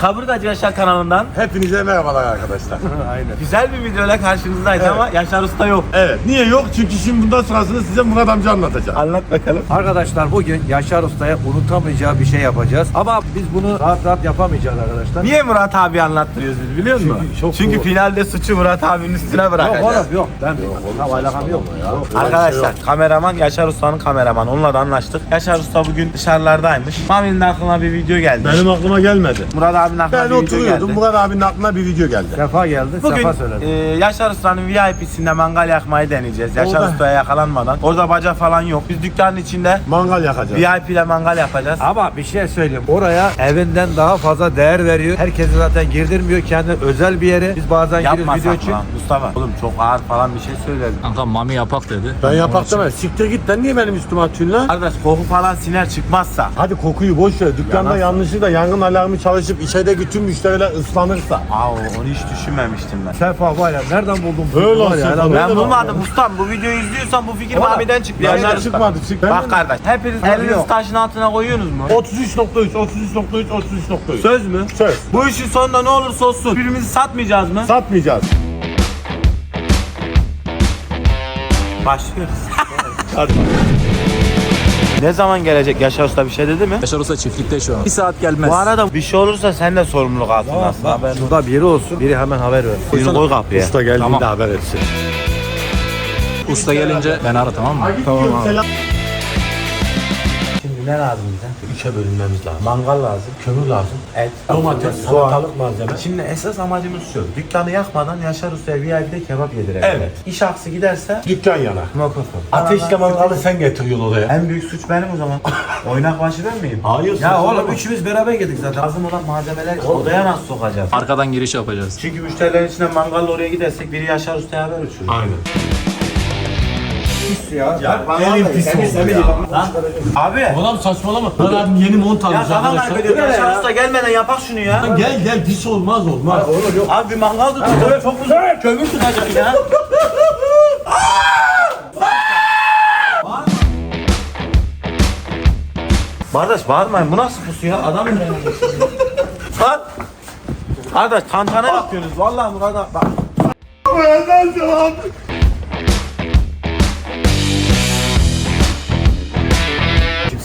Kaburgacı Yaşar kanalından Hepinize merhabalar arkadaşlar. Aynen. güzel bir videoyla karşınızdayız ama Yaşar Usta yok. evet. Niye yok? Çünkü şimdi bundan sonrasını size Murat amca anlatacak. Anlat bakalım. Arkadaşlar bugün Yaşar Usta'ya unutamayacağı bir şey yapacağız. Ama biz bunu rahat rahat yapamayacağız arkadaşlar. Niye Murat abi anlattırıyoruz biz biliyor musun? Çünkü çok Çünkü doğru. finalde suçu Murat abinin üstüne Yok bırakacağız. oğlum yok. Ben yok. alakam yok. Arkadaşlar kameraman Yaşar Usta'nın kameraman onunla da anlaştık. Yaşar Usta bugün dışarılardaymış. Mami'nin aklına bir video geldi. Benim aklıma gelmedi. Murat abinin aklına Ben bir video oturuyordum. geldi. Murat abinin aklına bir video geldi. Sefa geldi. Bugün Sefa e, söyledi. Yaşar Usta'nın VIP'sinde mangal yakmayı deneyeceğiz. Yaşar Orada- Usta'ya yakalanmadan. Orada baca falan yok. Biz dükkanın içinde Mangal yakacağız. VIP ile mangal yapacağız. Ama bir şey söyleyeyim. Oraya evinden daha fazla değer veriyor. Herkesi zaten girdirmiyor. Kendi özel bir yere. Biz bazen giriyoruz video Yapmasak için. Mustafa. Oğlum çok ağır falan bir şey söyledim. Kanka mami yapak dedi. Ben yapak demem. Siktir git lan niye benim üstüme atıyorsun lan? Kardeş koku falan siner çıkmazsa. Hadi kokuyu boş ver. Dükkanda Yalan. yanlışlıkla yangın alarmı çalışıp içerideki bütün müşteriler ıslanırsa. Aa onu hiç düşünmemiştim ben. Sefa var ya nereden buldun? bu Öyle var ya, helal Ben bulmadım ustam. Bu videoyu izliyorsan bu fikir Oğlum, Mami'den çıktı. Benden Usta. çıkmadı. Çık. Bak kardeş hepiniz elinizi yok. taşın altına koyuyorsunuz mu? 33.3, 33.3, 33.3. Söz mü? Söz. Bu işin sonunda ne olursa olsun birbirimizi satmayacağız mı? Satmayacağız. Başlıyoruz. Hadi Ne zaman gelecek Yaşar Usta bir şey dedi mi? Yaşar Usta çiftlikte şu an. Bir saat gelmez. Bu arada bir şey olursa sen de sorumluluk altında aslında. Bak, şurada biri olsun. Biri hemen haber ver. Oyunu koy kapıya. Usta geldiğinde Tamam. haber etsin. Usta gelince ben ara tamam mı? Tamam abi. Ne lazım bize? Üçe bölünmemiz lazım. Mangal lazım, Kömür lazım. et, Domates, salatalık malzeme. Şimdi esas amacımız şu. Dükkanı yakmadan Yaşar Usta'ya VIP'de kebap yedirelim. Evet. İş aksı giderse Dükkan yana. mikrofon. Ateşle mangalı sen getiriyorsun oraya. En büyük suç benim o zaman. Oynak başı ben miyim? Hayır. Ya sen oğlum üçümüz beraber girdik zaten. Lazım olan malzemeler odaya nasıl sokacağız? Arkadan giriş yapacağız. Çünkü müşterilerin içinde mangalla oraya gidersek biri Yaşar Usta'ya haber uçurur. Aynen. Ya. Elin pis oldu ya. Lan abi. Oğlum saçmalama. Murat abim yeni mont Ya almış kafam kaybediyor. Yaşar Usta gelmeden yapak şunu ya. Lan Gel gel pis olmaz olmaz. Abi bir mangal tutuyor. Çok uzun. Kömür tutacak ya. Kardeş bağırmayın. Bu nasıl pusu ya? Adam mı Lan. Kardeş tantana yapıyorsunuz. Vallahi Murat abi. Bak.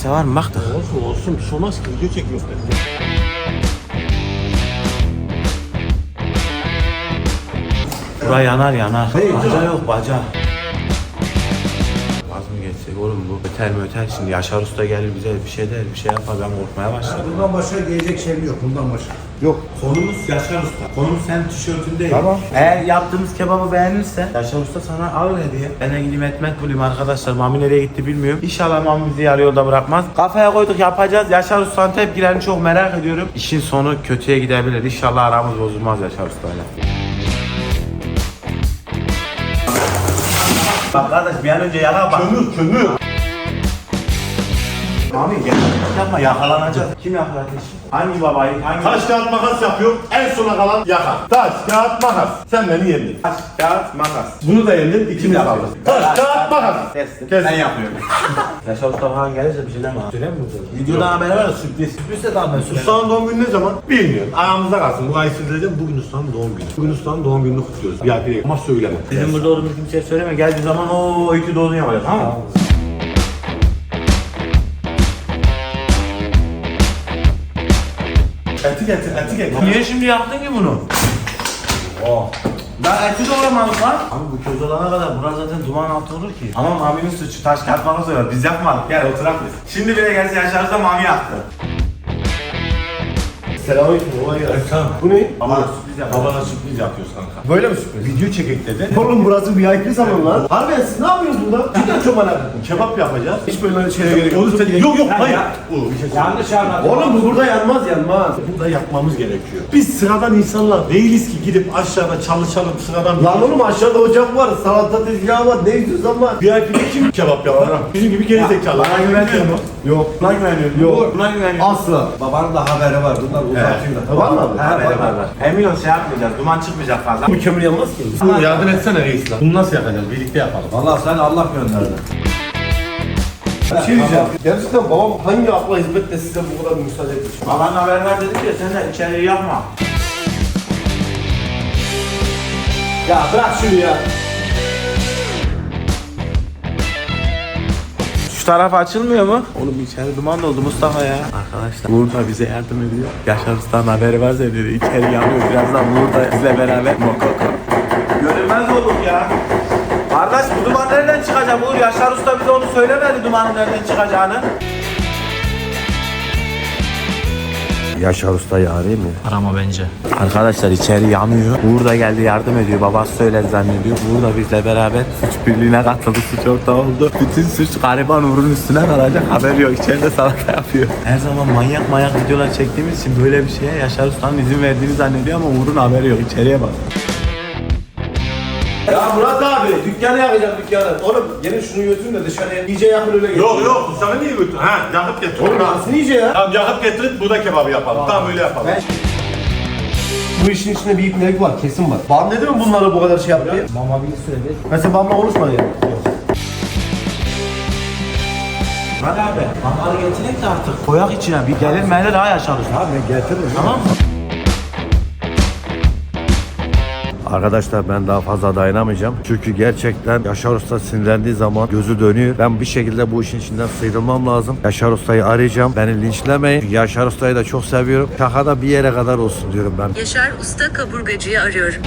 Kimse var mı? Bak da. Olsun olsun bir şey olmaz ki video çekiyoruz. Bura yanar yanar. Baca yok baca. Öter mi öter şimdi Yaşar Usta gelir bize bir şey der bir şey yapar ben korkmaya başladım. Bundan başka diyecek şeyim yok. Bundan başka. Yok konumuz Yaşar Usta. Konumuz senin tişörtün değil. Tamam. Eğer yaptığımız kebabı beğenirse Yaşar Usta sana alır hediye. Ben de gideyim etmek bulayım arkadaşlar. Mami nereye gitti bilmiyorum. İnşallah Mami bizi yarı yolda bırakmaz. Kafaya koyduk yapacağız. Yaşar Usta'nın tepkilerini çok merak ediyorum. İşin sonu kötüye gidebilir. İnşallah aramız bozulmaz Yaşar Usta'yla. Bak kardeş bir an önce yana bak. Kömür kömür. Mami gel. Yapma yakalanacağız. Kim yakalanacak? Hangi babayı? Hangi Taş kağıt makas yapıyor. En sona kalan yakar. Taş kağıt makas. Sen beni yendin. Taş, kağıt, makas. Bunu da yendin. İkimiz kaldık. Taş kağıt makas. Kestim. Kes. Ben yapıyorum. Yaşar Usta falan gelirse bir şey deme ha. Söyle mi bu? Videodan haberi var ya sürpriz. Sürprizse tamam ben söyleyeyim. Usta'nın doğum günü ne zaman? Bilmiyorum. Aramızda kalsın. Bu ay sildireceğim. Bugün Usta'nın doğum günü. Bugün Usta'nın doğum gününü kutluyoruz. VIP'ye ama söyleme. Bizim burada olduğumuzu kimseye söyleme. Geldiği zaman o öykü doğduğunu yapacağız tamam mı? Eti getir, eti getir. Niye şimdi yaptın ki bunu? Oh. Ben eti doğramadım lan. Abi bu köz olana kadar burası zaten duman altı olur ki. Ama Mami'nin suçu taş kağıt makas. Biz yapmadık. Gel oturak biz. Şimdi bile gelse Yaşar'da Mami yaptı. Selamünaleyküm. Kolay gelsin. Bu ne? Babana sürpriz yaptı. Babana sürpriz yapıyoruz kanka. Böyle mi sürpriz? Video çekek dedi. Oğlum burası VIP salon lan. Harbiden siz ne yapıyorsunuz burada? Cidden çok merak ettim. Kebap yapacağız. Hiç böyle şeylere gerek Onu sen- Yok yok hayır. Oo, bir şey Yanlış anladın. Oğlum bu burada yanmaz yanmaz. Burada yapmamız gerekiyor. Biz sıradan insanlar değiliz ki gidip aşağıda çalışalım sıradan. Lan oğlum aşağıda ocak var, salata tezgahı var, ne istiyorsan var. VIP'de kim kebap yapar? Bizim gibi geri zekalı. Bana güveniyor mu? Yok. Buna güveniyorum. Yok. Buna güveniyorum. Asla. Babanın da haberi var. Bunlar uzatıyor da. Var mı abi? Ha, ver, ver, ver. Emin ol şey yapmayacağız. Duman çıkmayacak fazla. Bu kömür yanmaz ki. Bu yardım etsene reis lan. Bunu nasıl yapacağız? Birlikte yapalım. Valla sen Allah gönderdi. Bir şey diyeceğim. Gerçekten babam hangi akla hizmetle size bu kadar müsaade etmiş? Babanla haber ver dedik ya sen de içeriği yapma. Ya bırak şunu ya. Şu taraf açılmıyor mu? Oğlum içeri duman oldu Mustafa ya. Arkadaşlar Uğur da bize yardım ediyor. Yaşar Usta'nın haberi varsa dedi içeri yanıyor. Birazdan Uğur da bizle beraber mokoko. Görünmez olduk ya. Kardeş bu duman nereden çıkacak Uğur? Yaşar Usta bize onu söylemedi dumanın nereden çıkacağını. Yaşar Usta'yı arayayım mı? Arama bence. Arkadaşlar içeri yanıyor. Uğur da geldi yardım ediyor. Babası söyledi zannediyor. Uğur da bizle beraber suç birliğine katıldı. Suç ortağı oldu. Bütün suç gariban Uğur'un üstüne kalacak. Haber yok. İçeride salata yapıyor. Her zaman manyak manyak videolar çektiğimiz için böyle bir şeye Yaşar Usta'nın izin verdiğini zannediyor ama Uğur'un haberi yok. İçeriye bak. Ya Murat abi dükkanı yakacağım dükkanı. Oğlum gelin şunu götürün de dışarıya iyice yakın öyle gelin. Yok yok sana niye götür? Ha yakıp getir. Oğlum nasıl iyice ya? Tamam yakıp getirin burada kebabı yapalım. Tamam öyle yapalım. Ben- Bu işin içinde bir ipnelik var kesin var. Babam dedi mi bunlara bu kadar şey yap diye? Mama bir söyledi. Mesela babamla konuşma ya. Hadi abi. Mangalı getirek de artık. Koyak içine. Bir gelir melir ha Yaşar Usta. Abi getiririm. Tamam mı? Arkadaşlar ben daha fazla dayanamayacağım. Çünkü gerçekten Yaşar Usta sinirlendiği zaman gözü dönüyor. Ben bir şekilde bu işin içinden sıyrılmam lazım. Yaşar Usta'yı arayacağım. Beni linçlemeyin. Çünkü Yaşar Usta'yı da çok seviyorum. Şaka da bir yere kadar olsun diyorum ben. Yaşar Usta kaburgacıyı arıyorum.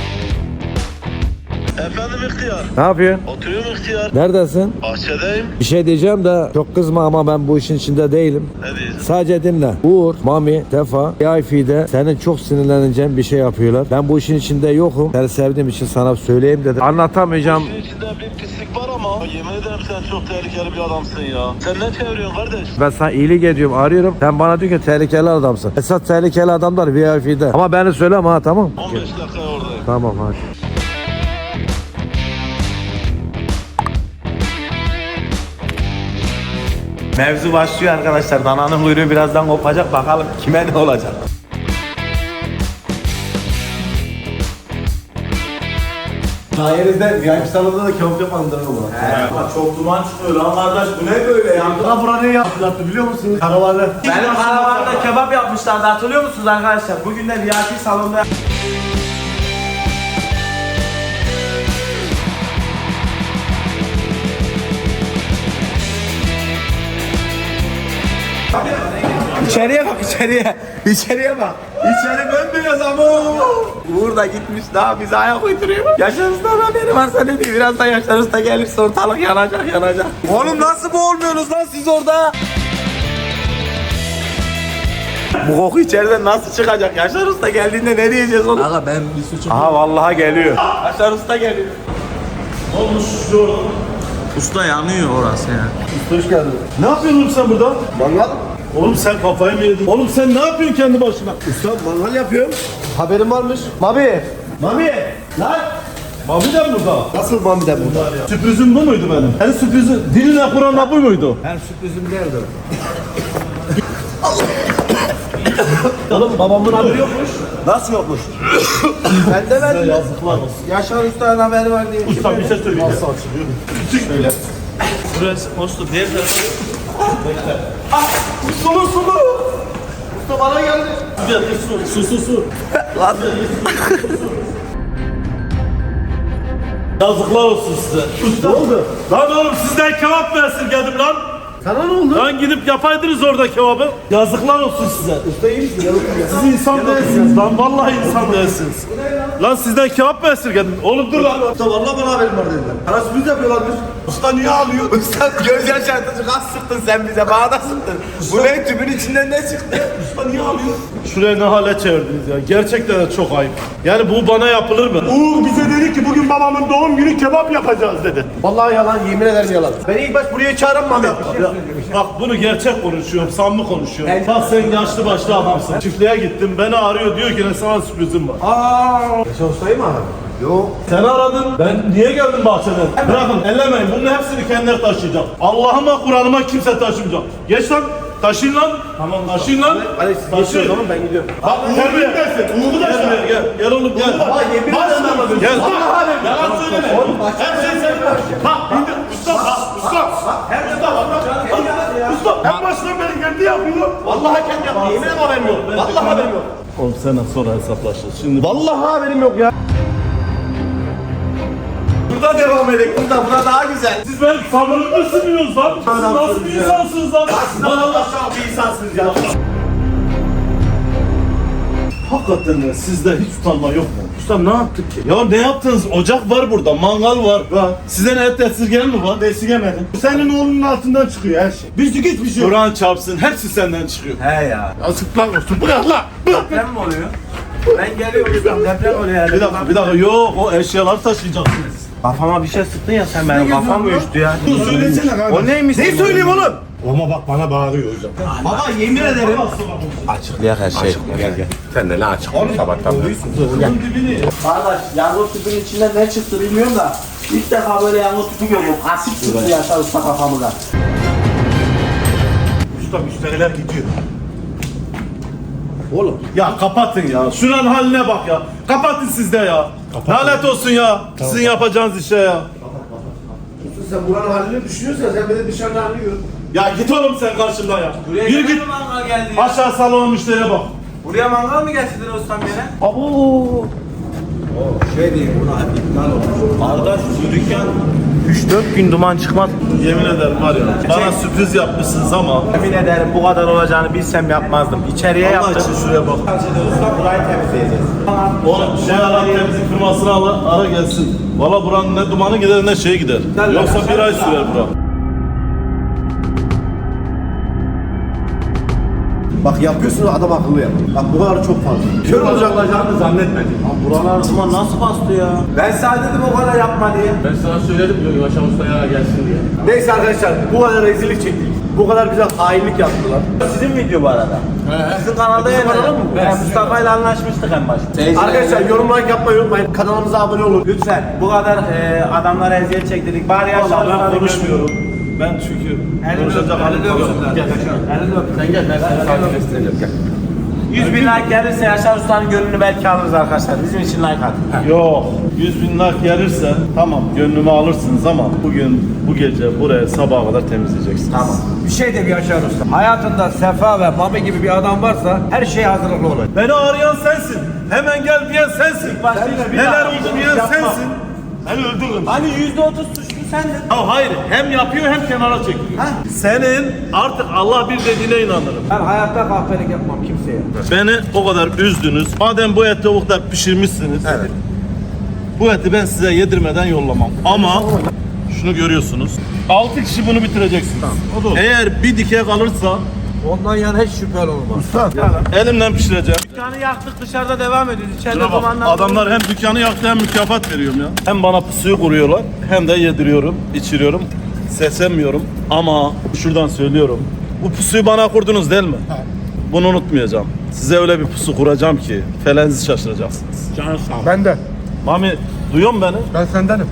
Efendim ihtiyar. Ne yapıyorsun? Oturuyorum ihtiyar. Neredesin? Bahçedeyim. Bir şey diyeceğim de çok kızma ama ben bu işin içinde değilim. Ne diyeceğim? Sadece dinle. Uğur, Mami, Tefa, IF'de senin çok sinirleneceğin bir şey yapıyorlar. Ben bu işin içinde yokum. Seni sevdiğim için sana söyleyeyim dedim. Anlatamayacağım. Senin içinde bir pislik var ama yemin ederim sen çok tehlikeli bir adamsın ya. Sen ne çeviriyorsun kardeş? Ben sana iyilik ediyorum, arıyorum. Sen bana diyor ki tehlikeli adamsın. Esas tehlikeli adamlar VIP'de. Ama beni söyleme ha tamam 15 dakika oradayım. Tamam hadi. Mevzu başlıyor arkadaşlar. Dananın kuyruğu birazdan kopacak. Bakalım kime ne olacak. Sayenizde VIP salonunda da kebap yapalım dedim ama. Ama çok duman çıkıyor lan kardeş. Bu ne böyle ya? Ya bura ne yaptılar biliyor musunuz? Karavanı. Benim karavanda kebap yapmışlardı hatırlıyor musunuz arkadaşlar? Bugün de VIP salonda İçeriye bak içeriye. İçeriye bak. İçeri bembeyaz ama. Uğur da gitmiş daha bize ayak uyduruyor. Yaşar Usta'nın haberi varsa ne diyeyim. Birazdan Yaşar Usta gelirse ortalık yanacak yanacak. Oğlum nasıl boğulmuyorsunuz lan siz orada? Bu koku içeriden nasıl çıkacak? Yaşar Usta geldiğinde ne diyeceğiz oğlum? Aga ben bir suçum Aha vallahi geliyor. Yaşar Usta geliyor. Olmuş şu Usta yanıyor orası ya. Hoş geldin. Ne yapıyorsun oğlum sen burada? Mangal. Oğlum sen kafayı mı yedin? Oğlum sen ne yapıyorsun kendi başına? Usta mangal yapıyorum. Haberim varmış. Mami. Mami! Lan. Mami de mi burada? Nasıl Mami'den burada? Sürprizim bu muydu benim? Senin sürprizin diline Kur'an'la bu muydu? Ben sürprizim nerede? Oğlum babamın haberi yokmuş. Nasıl yokmuş? Ben de ben Yazıklar olsun. Yaşar Usta'nın haberi var diye. Usta bir şey söyleyeceğim. Nasıl açılıyor? Şöyle. Burası postu diğer tarafa. Sulu sulu. Usta bana geldi. Su su su. su. Lan Yazıklar olsun size. Usta. Ne oldu? Lan oğlum sizden kebap mı esirgedim lan? Sana ne oldu? Lan gidip yapaydınız orada kebabı. Yazıklar olsun size. Usta iyi misin? Siz insan değilsiniz lan. Vallahi insan değilsiniz. Lan sizden kebap mı esirgedim? Oğlum dur lan. Usta valla bana haberim var dediler. Bana sürpriz yapıyorlarmış. Usta niye ağlıyor? Usta göz yaşartıcı gaz sıktın sen bize. Bana da sıktın. Bu ne tübün içinden ne çıktı? Usta niye ağlıyor? Şuraya ne hale çevirdiniz ya. Gerçekten de çok ayıp. Yani bu bana yapılır mı? Uğur bize dedi ki bugün babamın doğum günü kebap yapacağız dedi. Vallahi yalan, yemin ederim yalan. Beni ilk baş buraya çağıran Mami. Bak bunu gerçek konuşuyorum, samimi konuşuyorum. Bak sen yaşlı başlı adamsın. Çiftliğe gittim, beni arıyor diyor ki ne sana sürprizim var. Usta'yı mı aradın? Yok. Sen aradın, ben niye geldim bahçeden? Bırakın, ellemeyin, bunun hepsini kendileri taşıyacak. Allah'ıma, Kur'an'ıma kimse taşımayacak. Geç lan, taşıyın lan. Tamam, taşıyın lan. Hadi siz zaman ben gidiyorum. Bak Uğur bilmesin. Uğur'u da gel, gel. Gel oğlum gel. Ama yemin ederim anladım. Gel. Yalan söyleme. Her şey senin. Bak indir. Usta Usta! Hem usta bak. Usta! En baştan beri kendi yapıyor. Vallahi kendi yaptım. Yemin ederim haberim yok. Vallahi haberim yok. Oğlum senden sonra hesaplaşırız. Şimdi Vallahi haberim yok ya. Burada devam edelim. Burada, burada daha güzel. siz ben sabırlı mısınız lan? Siz nasıl bir insansınız lan? Vallahi şah bir insansınız ya. Hakikaten de sizde hiç utanma yok mu? Ustam ne yaptık ki? Ya ne yaptınız? Ocak var burada, mangal var. Var. Size ne et esirgen mi var? Esirgemedim. Senin oğlunun altından çıkıyor her şey. Bizlik hiçbir şey yok. Kur'an çarpsın, hepsi senden çıkıyor. He ya. Asıklar olsun, bırak lan! Bırak! Deprem mi oluyor? Ben geliyorum ustam deprem oluyor herhalde. Bir dakika, bir dakika. Yok, o eşyaları taşıyacaksınız. Kafama bir şey sıktın ya sen benim kafam uyuştu ya. Dur söylesene kanka. O neymiş? Neyi söyleyeyim oğlum? Ama bak bana bağırıyor hocam. Baba yemin ederim. Açıklayak her şey. Gel gel. Sen de ne açık onu sabahtan beri. Kardeş yangın tüpünün içinden ne çıktı bilmiyorum da ilk defa böyle yangın tüpü görüyorum. Asit çıktı Yaşar Usta kafamıza. Usta müşteriler gidiyor. Oğlum ya kapatın ya. Şuranın haline bak ya. Kapatın siz de ya. Lanet olsun ya. Sizin yapacağınız işe ya. Sen buranın halini düşünüyorsan sen de dışarıda halini gör. Ya git oğlum sen karşımdan ya. Buraya Yürü git. mangal geldi ya. Aşağı salona müşteriye bak. Buraya mangal mı getirdin ustam yine? Abo. Kardeş bu dükkan 3-4 gün duman çıkmaz. Yemin ederim var ya. Bana sürpriz yapmışsınız ama. Yemin ederim bu kadar olacağını bilsem yapmazdım. İçeriye Allah yaptım. için şuraya bak. Usta burayı temizleyeceğiz. Oğlum şey ara temizlik firmasını ara, ara gelsin. Valla buranın ne dumanı gider ne şey gider. Yoksa bir ay sürer bura. Bak yapıyorsun adam akıllı yap. Bak bu kadar çok fazla. Kör olacaklarını zannetmedim. Buralar duman nasıl bastı ya? Ben sana dedim o kadar yapma diye. Ben sana söyledim diyor Yaşar Usta'ya gelsin diye. Neyse arkadaşlar bu kadar rezillik çektik. Bu kadar bize hainlik yaptılar. Sizin video bu arada. Sizin kanalda kanal mı? Ben Mustafa ile anlaşmıştık en başta. Arkadaşlar yorum like yapmayı unutmayın. Kanalımıza abone olun. Lütfen bu kadar e, adamlara eziyet çektirdik. Bari ben konuşmuyorum. Ben çünkü konuşacak halim yok. Gel. Sen gel ben seni takip ettireceğim gel. 100 bin like gelirse Yaşar Usta'nın gönlünü belki alırız arkadaşlar. Bizim için like atın. Yok. 100 bin like gelirse tamam gönlümü alırsınız ama bugün bu gece buraya sabaha kadar temizleyeceksiniz. Tamam. Bir şey de bir Yaşar Usta. Hayatında Sefa ve Mami gibi bir adam varsa her şey hazırlıklı olur. Beni arayan sensin. Hemen gel diyen sensin. Neler oldu diyen sensin. Beni öldürün. Hani %30 suçlu sendin. Ya hayır hem yapıyor hem kenara çekiyor. Senin artık Allah bir dediğine inanırım. Ben hayatta kahpelik yapmam kimseye. Beni o kadar üzdünüz. Madem bu eti o kadar pişirmişsiniz. Bu eti ben size yedirmeden yollamam. Ama şunu görüyorsunuz. 6 kişi bunu bitireceksiniz. Eğer bir dike kalırsa Ondan yana hiç şüphen olmaz. elimden pişireceğim. Dükkanı yaktık dışarıda devam ediyoruz. İçeride Şuna bak, dumanlar. adamlar hem dükkanı yaktı hem mükafat veriyorum ya. Hem bana pusuyu kuruyorlar hem de yediriyorum, içiriyorum. Seslenmiyorum ama şuradan söylüyorum. Bu pusuyu bana kurdunuz değil mi? Bunu unutmayacağım. Size öyle bir pusu kuracağım ki felensiz şaşıracaksınız. Benden. Mami duyuyor musun beni? Ben sendenim.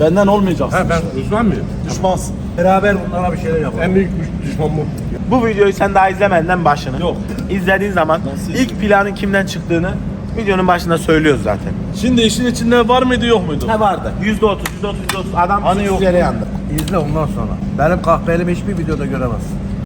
Benden olmayacaksın. ben Düşman mıyım? Düşmansın. Beraber bunlara bir şeyler yapalım. En büyük düşman bu. Bu videoyu sen daha izlemeden başını. Yok. İzlediğin zaman ilk planın kimden çıktığını videonun başında söylüyoruz zaten. Şimdi işin içinde var mıydı yok muydu? Ne vardı? %30, %30, %30 adam Hani yok? yere yandı. İzle ondan sonra. Benim kahpeliğimi hiçbir videoda göremezsin.